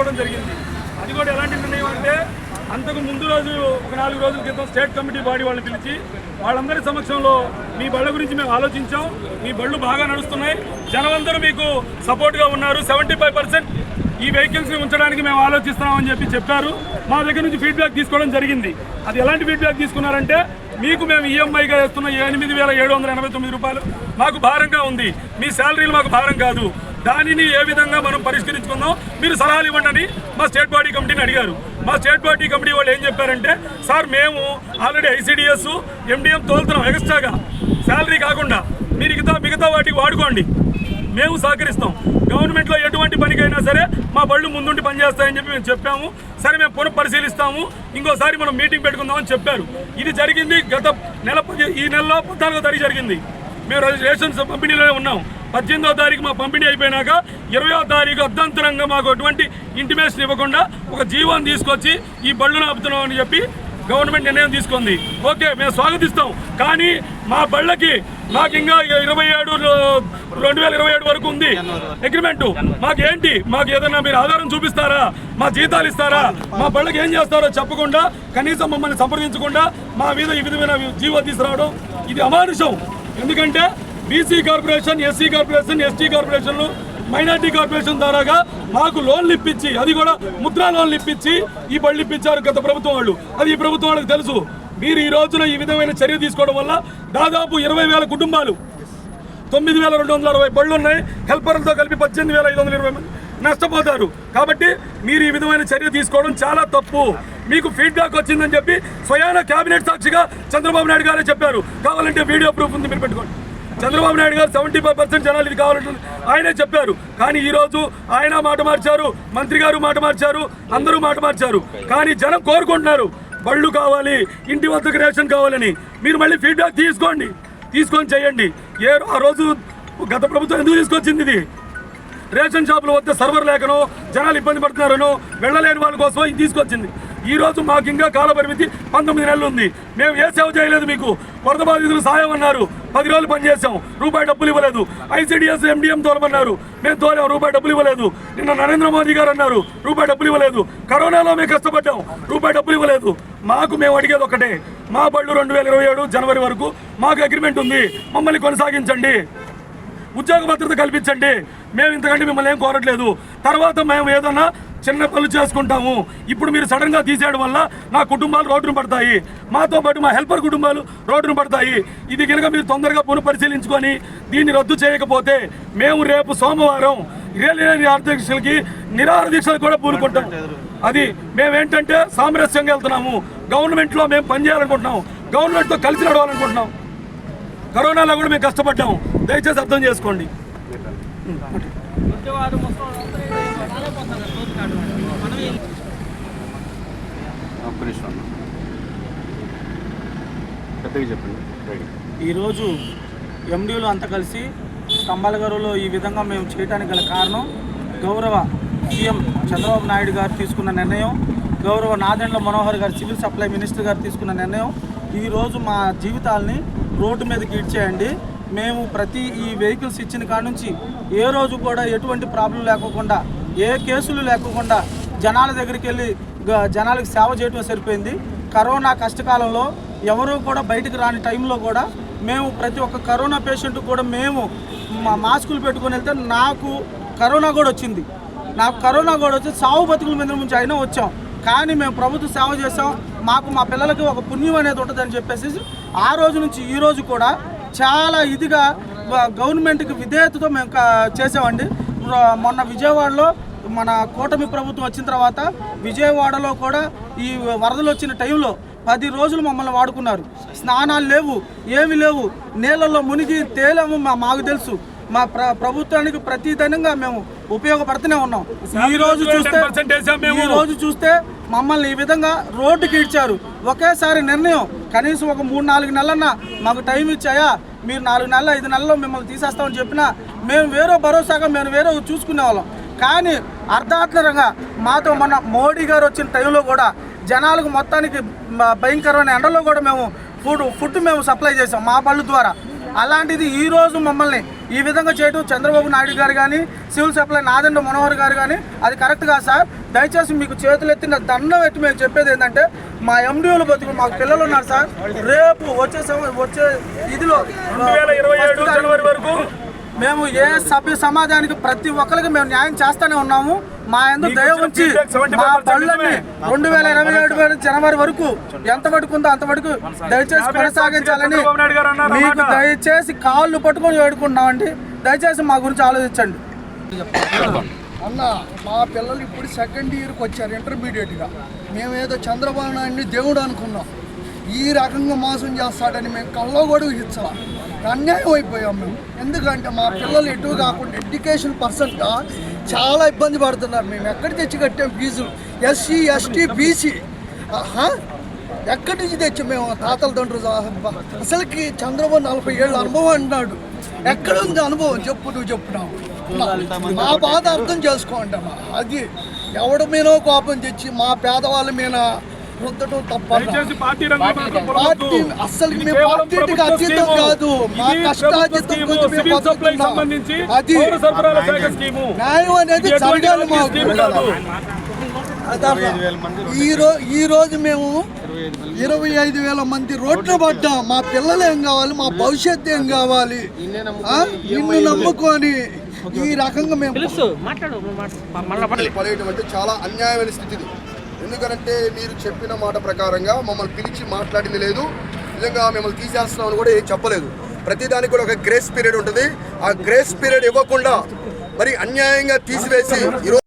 తీసుకోవడం జరిగింది. అది కూడా ఎలాంటి నిర్ణయం అంటే అంతకు ముందు రోజు ఒక నాలుగు రోజుల క్రితం స్టేట్ కమిటీ బాడీ వాళ్ళని పిలిచి వాళ్ళందరి సమక్షంలో మీ బళ్ళ గురించి మేము ఆలోచించాం. మీ బళ్ళు బాగా నడుస్తున్నాయి. జనమందరూ మీకు సపోర్ట్గా ఉన్నారు. సెవెంటీ ఫైవ్ పర్సెంట్ ఈ వెహికల్స్ని ఉంచడానికి మేము ఆలోచిస్తున్నామని చెప్పి చెప్పారు. మా దగ్గర నుంచి ఫీడ్బ్యాక్ తీసుకోవడం జరిగింది. అది ఎలాంటి ఫీడ్బ్యాక్ తీసుకున్నారంటే మీకు మేము ఈఎంఐగా వేస్తున్న ఎనిమిది వేల ఏడు వందల ఎనభై తొమ్మిది రూపాయలు మాకు భారంగా ఉంది. మీ శాలరీలు మాకు భారం కాదు. దానిని ఏ విధంగా మనం పరిష్కరించుకుందాం? మీరు సలహాలు ఇవ్వండి మా స్టేట్ బాడీ కమిటీని అడిగారు. మా స్టేట్ బాడీ కమిటీ వాళ్ళు ఏం చెప్పారంటే సార్ మేము ఆల్రెడీ ఐసీడీఎస్ ఎండిఎం తోలుతున్నాం ఎక్స్ట్రాగా. శాలరీ కాకుండా మీరు మిగతా మిగతా వాటికి వాడుకోండి. మేము సహకరిస్తాం. గవర్నమెంట్లో ఎటువంటి పనికైనా సరే మా బళ్ళు ముందుండి పనిచేస్తాయని చెప్పి మేము చెప్పాము. సరే మేము పునః పరిశీలిస్తాము. ఇంకోసారి మనం మీటింగ్ పెట్టుకుందామని చెప్పారు. ఇది జరిగింది గత నెల ఈ నెలలో పద్నాలుగో తారీఖు జరిగింది. మేము రేషన్స్ పంపిణీలోనే ఉన్నాం. పద్దెనిమిదో తారీఖు మా పంపిణీ అయిపోయినాక ఇరవయో తారీఖు అర్ధంతరంగా మాకు ఎటువంటి ఇంటిమేషన్ ఇవ్వకుండా ఒక జీవం తీసుకొచ్చి ఈ బళ్ళును నాపుతున్నాం అని చెప్పి గవర్నమెంట్ నిర్ణయం తీసుకుంది. ఓకే మేము స్వాగతిస్తాం. కానీ మా బళ్ళకి మాకు ఇంకా ఇరవై ఏడు రెండు వేల ఇరవై ఏడు వరకు ఉంది అగ్రిమెంట్ మాకు ఏంటి? మాకు ఏదైనా మీరు ఆధారం చూపిస్తారా? మా జీతాలు ఇస్తారా? మా బళ్ళకి ఏం చేస్తారో చెప్పకుండా కనీసం మమ్మల్ని సంప్రదించకుండా మా మీద ఈ విధమైన జీవో తీసుకురావడం ఇది అమానుషం. ఎందుకంటే BC corporation SC corporation ST కార్పొరేషన్లు మైనార్టీ కార్పొరేషన్ ద్వారాగా మాకు లోన్లు ఇప్పించి అది కూడా ముద్రా లోన్లు ఇప్పించి ఈ బళ్ళు ఇప్పించారు గత ప్రభుత్వం వాళ్ళు. అది ఈ ప్రభుత్వం వాళ్ళకి తెలుసు. మీరు ఈ రోజున ఈ విధమైన చర్య తీసుకోవడం వల్ల దాదాపు ఇరవై వేల కుటుంబాలు తొమ్మిది వేల రెండు వందల అరవై బళ్ళు ఉన్నాయి. హెల్పర్లతో కలిపి పద్దెనిమిది వేల ఐదు వందల ఇరవై మంది నష్టపోతారు. కాబట్టి మీరు ఈ విధమైన చర్య తీసుకోవడం చాలా తప్పు. మీకు ఫీడ్బ్యాక్ వచ్చిందని చెప్పి స్వయాన కేబినెట్ సాక్షిగా చంద్రబాబు నాయుడు గారే చెప్పారు. కావాలంటే వీడియో ప్రూఫ్ ఉంది మీరు పెట్టుకోండి. చంద్రబాబు నాయుడు గారు సెవెంటీ ఫైవ్ పర్సెంట్ జనాలు ఇది కావాలంటుంది. ఆయనే చెప్పారు. కానీ ఈరోజు ఆయన మాట మార్చారు మంత్రి గారు మాట మార్చారు అందరూ మాట మార్చారు. కానీ జనం కోరుకుంటున్నారు బళ్ళు కావాలి ఇంటి వద్దకు రేషన్ కావాలని. మీరు మళ్ళీ ఫీడ్బ్యాక్ తీసుకోండి తీసుకొని చేయండి. ఏ ఆ రోజు గత ప్రభుత్వం ఎందుకు తీసుకొచ్చింది ఇది? రేషన్ షాపుల వద్ద సర్వర్ లేకనో జనాలు ఇబ్బంది పడుతున్నారనో వెళ్ళలేని వాళ్ళ కోసం ఇది తీసుకొచ్చింది. ఈ రోజు మాకు ఇంకా కాల పరిమితి పంతొమ్మిది నెలలు ఉంది. మేము ఏ సేవ చేయలేదు మీకు. వరద బాధితులు సాయం అన్నారు. పది రోజులు పనిచేసాం రూపాయి డబ్బులు ఇవ్వలేదు. ఐసీడీఎస్ ఎండిఎం తోలమన్నారు. మేము తోలాం. రూపాయి డబ్బులు ఇవ్వలేదు. నిన్న నరేంద్ర మోదీ గారు అన్నారు. రూపాయి డబ్బులు ఇవ్వలేదు. కరోనాలో మేము కష్టపడ్డాం. రూపాయి డబ్బులు ఇవ్వలేదు. మాకు మేము అడిగేది ఒకటే. మా బళ్ళు రెండు వేల ఇరవై ఏడు జనవరి వరకు మాకు అగ్రిమెంట్ ఉంది. మమ్మల్ని కొనసాగించండి. ఉద్యోగ భద్రత కల్పించండి. మేము ఇంతకంటే మిమ్మల్ని ఏం కోరట్లేదు. తర్వాత మేము ఏదన్నా చిన్న పనులు చేసుకుంటాము. ఇప్పుడు మీరు సడన్గా తీసేయడం వల్ల నా కుటుంబాలు రోడ్డును పడతాయి. మాతో పాటు మా హెల్పర్ కుటుంబాలు రోడ్డును పడతాయి. ఇది కనుక మీరు తొందరగా పునఃపరిశీలించుకొని దీన్ని రద్దు చేయకపోతే మేము రేపు సోమవారం రియల్ అధ్యక్షులకి నిరాహార దీక్షలు కూడా పూనుకుంటాం. అది మేమేంటంటే సామరస్యంగా వెళ్తున్నాము. గవర్నమెంట్లో మేము పనిచేయాలనుకుంటున్నాం గవర్నమెంట్తో కలిసి నడవాలనుకుంటున్నాం. కరోనాలో కూడా మేము కష్టపడ్డాము. దయచేసి అర్థం చేసుకోండి. చెప్పండి ఈరోజు ఎండీలు అంతా కలిసి స్తంభాలగరులో ఈ విధంగా మేము చేయడానికి గల కారణం గౌరవ సీఎం చంద్రబాబు నాయుడు గారు తీసుకున్న నిర్ణయం గౌరవ నాదెండ్ల మనోహర్ గారు సివిల్ సప్లై మినిస్టర్ గారు తీసుకున్న నిర్ణయం ఈరోజు మా జీవితాల్ని రోడ్డు మీదకి ఇడ్చేయండి. మేము ప్రతి ఈ వెహికల్స్ ఇచ్చిన కాడ నుంచి ఏ రోజు కూడా ఎటువంటి ప్రాబ్లం లేకోకుండా ఏ కేసులు లేకోకుండా జనాల దగ్గరికి వెళ్ళి గ- జనాలకు సేవ చేయడం సరిపోయింది. కరోనా కష్టకాలంలో ఎవరూ కూడా బయటకు రాని టైంలో కూడా మేము ప్రతి ఒక్క కరోనా పేషెంట్ కూడా మేము మా మాస్కులు పెట్టుకొని వెళ్తే నాకు కరోనా కూడా వచ్చింది. నాకు కరోనా కూడా వచ్చి సావు బతుకుల మీద నుంచి అయినా వచ్చాం. కానీ మేము ప్రభుత్వ సేవ చేసాం మాకు మా పిల్లలకి ఒక పుణ్యం అనేది ఉంటుందని చెప్పేసి ఆ రోజు నుంచి ఈ రోజు కూడా చాలా ఇదిగా గ- గవర్నమెంట్కి విధేయతతో మేము చేసామండి మొన్న విజయవాడలో మన కూటమి ప్రభుత్వం వచ్చిన తర్వాత విజయవాడలో కూడా ఈ వరదలు వచ్చిన టైంలో పది రోజులు మమ్మల్ని వాడుకున్నారు. స్నానాలు లేవు ఏమి లేవు. నీళ్ళల్లో మునిగి తేలము మా మాకు తెలుసు. మా ప్ర ప్రభుత్వానికి ప్రతిదనంగా మేము ఉపయోగపడుతూనే ఉన్నాం. ఈ రోజు చూస్తే 10% వేసాం మేము. ఈ రోజు చూస్తే మమ్మల్ని ఈ విధంగా రోడ్డుకి ఇడ్చారు ఒకేసారి నిర్ణయం కనీసం ఒక మూడు నాలుగు నెలలన్నా మాకు టైం ఇచ్చాయా? మీరు నాలుగు నెలలు ఐదు నెలల్లో మిమ్మల్ని తీసేస్తామని చెప్పినా మేము వేరే భరోసాగా మేము వేరే చూసుకునే వాళ్ళం. కానీ అర్ధాత్మకంగా మాతో మన మోడీ గారు వచ్చిన టైంలో కూడా జనాలకు మొత్తానికి భయంకరమైన ఎండలో కూడా మేము ఫుడ్ ఫుడ్ మేము సప్లై చేసాం మా బళ్ళు ద్వారా. అలాంటిది ఈ రోజు మమ్మల్ని ఈ విధంగా చేయడం చంద్రబాబు నాయుడు గారు కానీ సివిల్ సప్లై నాదండ మనోహర్ గారు కానీ అది కరెక్ట్ కాదు సార్. దయచేసి మీకు చేతులు ఎత్తిన దండం ఎత్తి మేము చెప్పేది ఏంటంటే మా ఎండిఓలు బతుకు మాకు పిల్లలు ఉన్నారు సార్. రేపు వచ్చే వచ్చే ఇదిలో మేము ఏ సభ్య సమాజానికి ప్రతి ఒక్కరికి మేము న్యాయం చేస్తూనే ఉన్నాము. మా ఎందు దయ ఉంచి feedback 75% మా పళ్ళని నిజమే. రెండు వేల ఇరవై ఏడు వేల జనవరి వరకు ఎంత వరకు ఉందో అంత వరకు దయచేసి కొనసాగించాలని మీకు. దయచేసి కాళ్ళు పట్టుకొని వేడుకుంటున్నామండి దయచేసి మా గురించి ఆలోచించండి. అన్న మా పిల్లలు ఇప్పుడు సెకండ్ ఇయర్కి వచ్చారు ఇంటర్మీడియట్గా మేమేదో చంద్రబాబు నాయుడిని దేవుడు అనుకున్నాం. ఈ రకంగా మోసం చేస్తాడని మేము కల్లో కూడా ఊహించాల. అన్యాయం అయిపోయాం మేము. ఎందుకంటే మా పిల్లలు ఎటు కాకుండా ఎడ్యుకేషన్ పర్సన్గా చాలా ఇబ్బంది పడుతున్నారు. మేము ఎక్కడ తెచ్చి కట్టాం ఫీజులు ఎస్సీ ఎస్టీ బీసీ. ఎక్కడి నుంచి తెచ్చి మేము? తాతల తండ్రులు అసలుకి చంద్రబాబు నలభై ఏళ్ళ అనుభవం అన్నాడు ఎక్కడ ఉంది అనుభవం? చెప్పు నువ్వు చెప్పున్నావు మా బాధ అర్థం చేసుకోండి అమ్మా అది ఎవడ మీనో కోపం తెచ్చి మా పేదవాళ్ళ మీద రుద్దటం తప్ప పార్టీ అస్సలు మేము పార్టీకి అతీతం. కాదు. మా. సంబంధించి అది న్యాయం అనేది జరగాలి. మాకు. ఈ రోజు మేము ఇరవై ఐదు వేల మంది రోడ్లు పడ్డాం. మా పిల్లలు ఏం కావాలి? మా భవిష్యత్తు ఏం కావాలి? నిన్ను నమ్ముకొని ఈ రకంగా మేము పడేయడం అంటే చాలా అన్యాయమైన స్థితి ఎందుకంటే మీరు చెప్పిన మాట ప్రకారంగా మమ్మల్ని పిలిచి మాట్లాడింది లేదు. నిజంగా మిమ్మల్ని తీసేస్తున్నామని కూడా ఏం చెప్పలేదు. ప్రతిదానికి కూడా ఒక గ్రేస్ పీరియడ్ ఉంటుంది. ఆ గ్రేస్ పీరియడ్ ఇవ్వకుండా మరి అన్యాయంగా తీసివేసి ఈరోజు